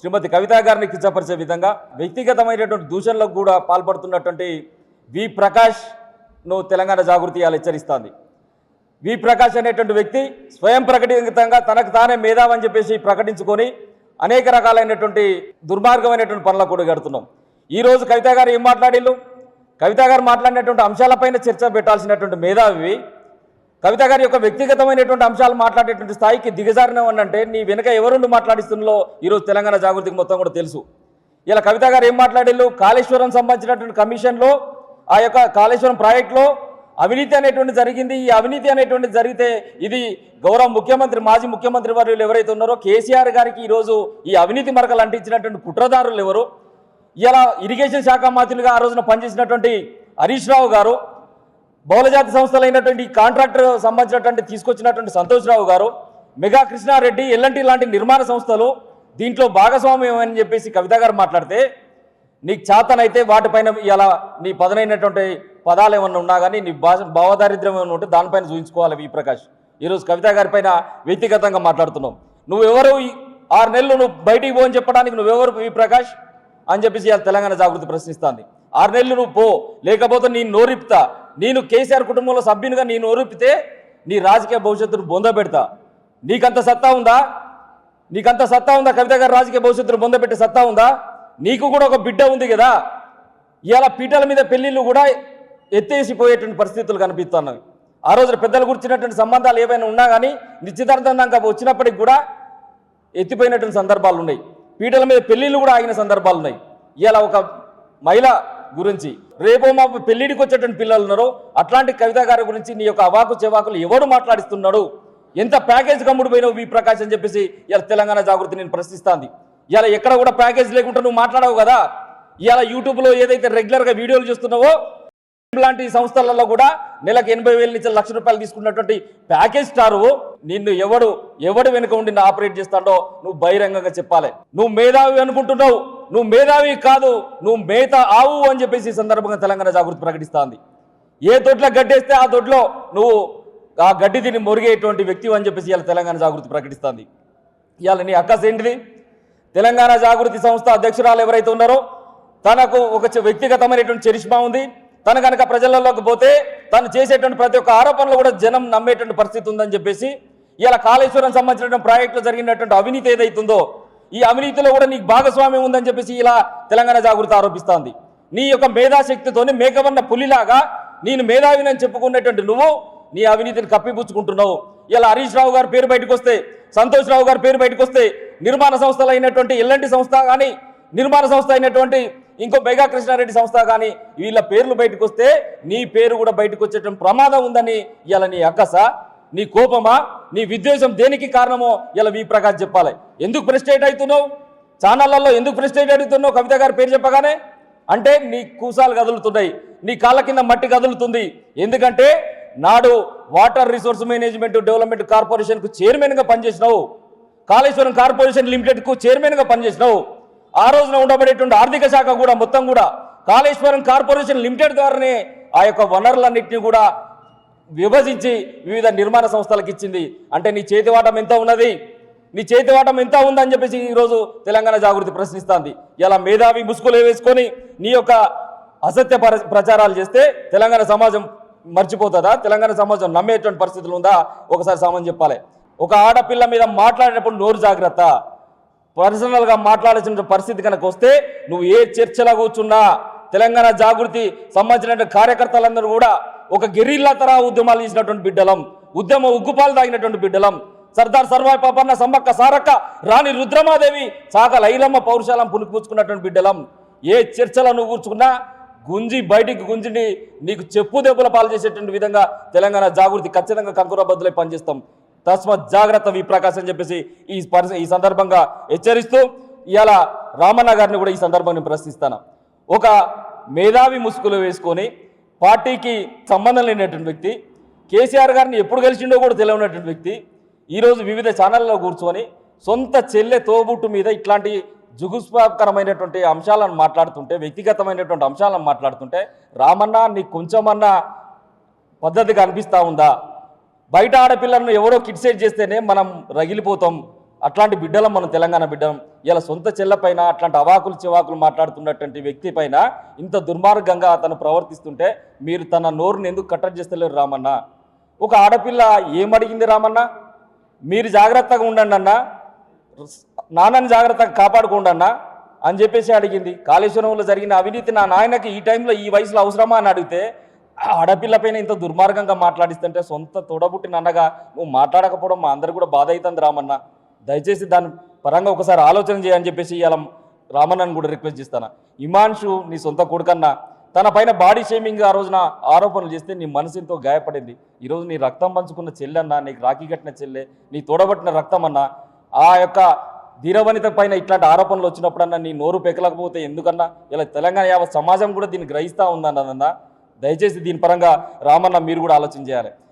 శ్రీమతి కవిత గారిని కించపరిచే విధంగా వ్యక్తిగతమైనటువంటి దూషణలకు కూడా పాల్పడుతున్నటువంటి వి ప్రకాష్ను తెలంగాణ జాగృతి ఇవాళ హెచ్చరిస్తోంది. వి ప్రకాష్ అనేటువంటి వ్యక్తి స్వయం ప్రకటితంగా తనకు తానే మేధావని చెప్పేసి ప్రకటించుకొని అనేక రకాలైనటువంటి దుర్మార్గమైనటువంటి పనులకు కూడా గడుతున్నాం ఈరోజు కవిత గారు ఏం మాట్లాడిల్లు కవిత గారు మాట్లాడినటువంటి అంశాలపైన చర్చ పెట్టాల్సినటువంటి మేధావి కవిత గారి యొక్క వ్యక్తిగతమైనటువంటి అంశాలు మాట్లాడేటువంటి స్థాయికి దిగజారినవనంటే నీ వెనుక ఎవరుండి మాట్లాడిస్తుందో ఈరోజు తెలంగాణ జాగృతికి మొత్తం కూడా తెలుసు. ఇలా కవిత గారు ఏం మాట్లాడిల్లు? కాళేశ్వరం సంబంధించినటువంటి కమిషన్లో ఆ యొక్క కాళేశ్వరం ప్రాజెక్టులో అవినీతి అనేటువంటి జరిగింది. ఈ అవినీతి అనేటువంటి జరిగితే ఇది గౌరవ ముఖ్యమంత్రి మాజీ ముఖ్యమంత్రి వర్యులు ఎవరైతే ఉన్నారో కేసీఆర్ గారికి ఈరోజు ఈ అవినీతి మరకలు అంటించినటువంటి కుట్రదారులు ఎవరు? ఇలా ఇరిగేషన్ శాఖ మంత్రులుగా ఆ రోజున పనిచేసినటువంటి హరీష్ రావు గారు బహుళజాతి సంస్థలైనటువంటి కాంట్రాక్టర్ సంబంధించినటువంటి తీసుకొచ్చినటువంటి సంతోష్ రావు గారు మెగా కృష్ణారెడ్డి ఎల్ఎన్టీ లాంటి నిర్మాణ సంస్థలు దీంట్లో భాగస్వామ్యం అని చెప్పేసి కవిత గారు మాట్లాడితే నీకు చేతనైతే వాటిపైన ఇలా నీ పదనైనటువంటి పదాలు ఏమన్నా ఉన్నా కానీ నీ భాష భావదారిద్ర్యం ఏమైనా ఉంటే దానిపైన చూపించుకోవాలి వి ప్రకాష్. ఈరోజు కవిత గారి పైన వ్యక్తిగతంగా మాట్లాడుతున్నావు నువ్వెవరు ఆరు నెలలు నువ్వు బయటికి పో అని చెప్పడానికి నువ్వెవరు వి ప్రకాష్? అని చెప్పేసి ఇవాళ తెలంగాణ జాగృతి ప్రశ్నిస్తుంది. ఆరు నెలలు నువ్వు పో లేకపోతే నీ నోరిప్తా. నేను కేసీఆర్ కుటుంబంలో సభ్యునిగా నేను ఓరిపితే నీ రాజకీయ భవిష్యత్తును బొంద పెడతా. నీకంత సత్తా ఉందా? నీకంత సత్తా ఉందా? కవిత గారు రాజకీయ భవిష్యత్తును బొంద పెట్టే సత్తా ఉందా? నీకు కూడా ఒక బిడ్డ ఉంది కదా. ఇలా పీటల మీద పెళ్ళిళ్ళు కూడా ఎత్తేసిపోయేటువంటి పరిస్థితులు కనిపిస్తున్నాయి. ఆ రోజున పెద్దలు కూర్చున్నటువంటి సంబంధాలు ఏవైనా ఉన్నా కానీ నిశ్చితార్థం దాకా వచ్చినప్పటికి కూడా ఎత్తిపోయినటువంటి సందర్భాలు ఉన్నాయి. పీటల మీద పెళ్ళిళ్ళు కూడా ఆగిన సందర్భాలు ఉన్నాయి. ఇలా ఒక మహిళ గురించి. రేపో మా పెళ్ళిడికి వచ్చేటువంటి పిల్లలు ఉన్నారో అట్లాంటి కవిత గారి గురించి నీ యొక్క అవాకు చెవాకులు ఎవడు మాట్లాడిస్తున్నాడు? ఎంత ప్యాకేజ్ కమ్ముడు పోయినావు వి ప్రకాష్ అని చెప్పేసి ఇలా తెలంగాణ జాగృతి నేను ప్రశ్నిస్తాంది. ఇలా ఎక్కడ కూడా ప్యాకేజ్ లేకుండా నువ్వు మాట్లాడవు కదా? ఇలా యూట్యూబ్లో ఏదైతే రెగ్యులర్గా వీడియోలు చూస్తున్నావో లాంటి సంస్థలలో కూడా నెలకు ఎనభై వేల నుంచి లక్ష రూపాయలు తీసుకున్నటువంటి ప్యాకేజ్ స్టారు నిన్ను ఎవడు ఎవడు వెనుక ఉండి ఆపరేట్ చేస్తాడో నువ్వు బహిరంగంగా చెప్పాలి. నువ్వు మేధావి అనుకుంటున్నావు. నువ్వు మేధావి కాదు నువ్వు మేత ఆవు అని చెప్పేసి ఈ సందర్భంగా తెలంగాణ జాగృతి ప్రకటిస్తుంది. ఏ తొట్లో గడ్డేస్తే ఆ తొట్లో నువ్వు ఆ గడ్డి తిని మొరిగేటువంటి వ్యక్తి అని చెప్పేసి ఇవాళ తెలంగాణ జాగృతి ప్రకటిస్తుంది. ఇవాళ నీ అక్కస్ ఏంటిది? తెలంగాణ జాగృతి సంస్థ అధ్యక్షురాలు ఎవరైతే ఉన్నారో తనకు ఒక వ్యక్తిగతమైనటువంటి చరిష్మా ఉంది. తను కనుక ప్రజలలోకి పోతే తను చేసేటువంటి ప్రతి ఒక్క ఆరోపణలు కూడా జనం నమ్మేటువంటి పరిస్థితి ఉందని చెప్పేసి ఇలా కాళేశ్వరం సంబంధించినటువంటి ప్రాజెక్టులో జరిగినటువంటి అవినీతి ఏదైతుందో ఈ అవినీతిలో కూడా నీకు భాగస్వామ్యం ఉందని చెప్పేసి ఇలా తెలంగాణ జాగృతి ఆరోపిస్తోంది. నీ యొక్క మేధాశక్తితోని మేకవన్న పులిలాగా నేను మేధావినని చెప్పుకునేటువంటి నువ్వు నీ అవినీతిని కప్పిపుచ్చుకుంటున్నావు. ఇలా హరీష్ రావు గారి పేరు బయటకు వస్తే సంతోష్ రావు గారి పేరు బయటకు వస్తే నిర్మాణ సంస్థలు అయినటువంటి ఎల్లంటి సంస్థ కానీ నిర్మాణ సంస్థ అయినటువంటి ఇంకో మెగా కృష్ణారెడ్డి సంస్థ కానీ వీళ్ళ పేర్లు బయటకు వస్తే నీ పేరు కూడా బయటకు వచ్చేటువంటి ప్రమాదం ఉందని ఇలా నీ అక్కస. నీ కోపమా? నీ విద్వేషం దేనికి కారణమో ఇలా వి ప్రకాష్ చెప్పాలి. ఎందుకు ప్రెస్టేట్ అవుతున్నావు? ఛానళ్ళలో ఎందుకు ప్రెస్టేట్ అవుతున్నావు కవిత గారి పేరు చెప్పగానే? అంటే నీ కూసాలు కదులుతున్నాయి. నీ కాళ్ళ కింద మట్టి కదులుతుంది. ఎందుకంటే నాడు వాటర్ రిసోర్స్ మేనేజ్మెంట్ డెవలప్మెంట్ కార్పొరేషన్కు చైర్మన్గా పనిచేసినావు. కాళేశ్వరం కార్పొరేషన్ లిమిటెడ్కు చైర్మన్గా పనిచేసినావు. ఆ రోజున ఉండబడేటువంటి ఆర్థిక శాఖ కూడా మొత్తం కూడా కాళేశ్వరం కార్పొరేషన్ లిమిటెడ్ ద్వారానే ఆ యొక్క వనరులన్నింటినీ కూడా విభజించి వివిధ నిర్మాణ సంస్థలకు ఇచ్చింది. అంటే నీ చేతివాటం ఎంత ఉన్నది? నీ చేతివాటం ఎంత ఉందని చెప్పేసి ఈరోజు తెలంగాణ జాగృతి ప్రశ్నిస్తుంది. ఇలా మేధావి ముసుగులు వేసుకొని నీ యొక్క అసత్య ప్రచారాలు చేస్తే తెలంగాణ సమాజం మర్చిపోతుందా? తెలంగాణ సమాజం నమ్మేటువంటి పరిస్థితులు ఉందా? ఒకసారి సమాజం చెప్పాలి. ఒక ఆడపిల్ల మీద మాట్లాడేటప్పుడు నోరు జాగ్రత్త. పర్సనల్గా మాట్లాడాల్సిన పరిస్థితి కనుక వస్తే నువ్వు ఏ చర్చలో కూర్చున్నా తెలంగాణ జాగృతి సంబంధించిన కార్యకర్తలందరూ కూడా ఒక గెరిల్లా తరహా ఉద్యమాలు చేసినటువంటి బిడ్డలం ఉద్యమ ఉగ్గుపాలు తాగినటువంటి బిడ్డలం సర్దార్ సర్వాయి పాపన్న సమ్మక్క సారక్క రాణి రుద్రమాదేవి సాక లైలమ్మ పౌరుషాలం పులుకుపుచ్చుకున్నటువంటి బిడ్డలం. ఏ చర్చలను కూర్చుకున్నా గుంజి బయటికి గుంజిని నీకు చెప్పు దెబ్బల పాలు చేసేటువంటి విధంగా తెలంగాణ జాగృతి ఖచ్చితంగా కంకురబద్దులై పనిచేస్తాం. తస్మత్ జాగ్రత్త విప్రకాశ్ అని చెప్పేసి ఈ పరిస్థితి ఈ సందర్భంగా హెచ్చరిస్తూ ఇవాళ రామన్న గారిని కూడా ఈ సందర్భాన్ని ప్రశ్నిస్తాను. ఒక మేధావి ముసుగులు వేసుకొని పార్టీకి సంబంధం లేనటువంటి వ్యక్తి కేసీఆర్ గారిని ఎప్పుడు గెలిచిండో కూడా తెలియనటువంటి వ్యక్తి ఈరోజు వివిధ ఛానళ్ళలో కూర్చొని సొంత చెల్లె తోబుట్టు మీద ఇట్లాంటి జుగుస్పాకరమైనటువంటి అంశాలను మాట్లాడుతుంటే వ్యక్తిగతమైనటువంటి అంశాలను మాట్లాడుతుంటే రామన్నా నీకు కొంచెమన్నా పద్ధతిగా అనిపిస్తూ ఉందా? బయట ఆడపిల్లలను ఎవరో కిడ్సైడ్ చేస్తేనే మనం రగిలిపోతాం. అట్లాంటి బిడ్డలం మనం తెలంగాణ బిడ్డం ఇలా సొంత చెల్లపైన అట్లాంటి అవాకులు చివాకులు మాట్లాడుతున్నటువంటి వ్యక్తి పైన ఇంత దుర్మార్గంగా అతను ప్రవర్తిస్తుంటే మీరు తన నోరుని ఎందుకు కట్టడి చేస్తలేరు రామన్న? ఒక ఆడపిల్ల ఏమడిగింది రామన్న? మీరు జాగ్రత్తగా ఉండండి అన్న. నాన్నని జాగ్రత్తగా కాపాడుకోండి అన్న అని చెప్పేసి అడిగింది. కాళేశ్వరంలో జరిగిన అవినీతి నా నాయనకి ఈ టైంలో ఈ వయసులో అవసరమా అని అడిగితే ఆడపిల్ల పైన ఇంత దుర్మార్గంగా మాట్లాడిస్తుంటే సొంత తోడబుట్టిన అన్నగా నువ్వు మాట్లాడకపోవడం మా అందరు కూడా బాధ అవుతుంది రామన్న. దయచేసి దాని పరంగా ఒకసారి ఆలోచన చేయని చెప్పేసి ఇవాళ రామన్నని కూడా రిక్వెస్ట్ చేస్తాను. ఇమాన్షు నీ సొంత కొడుకన్నా తన పైన బాడీ షేమింగ్ ఆ రోజున ఆరోపణలు చేస్తే నీ మనసు ఎంతో గాయపడింది. ఈరోజు నీ రక్తం పంచుకున్న చెల్లెన్న నీకు రాఖీ కట్టిన చెల్లె నీ తోడబట్టిన రక్తం అన్నా ఆ యొక్క ధీరవనిత పైన ఇట్లాంటి ఆరోపణలు వచ్చినప్పుడన్నా నీ నోరు పెకలకపోతే ఎందుకన్నా? ఇలా తెలంగాణ యావత్ సమాజం కూడా దీన్ని గ్రహిస్తూ ఉందన్నదన్నా దయచేసి దీని పరంగా రామన్న మీరు కూడా ఆలోచన చేయాలి.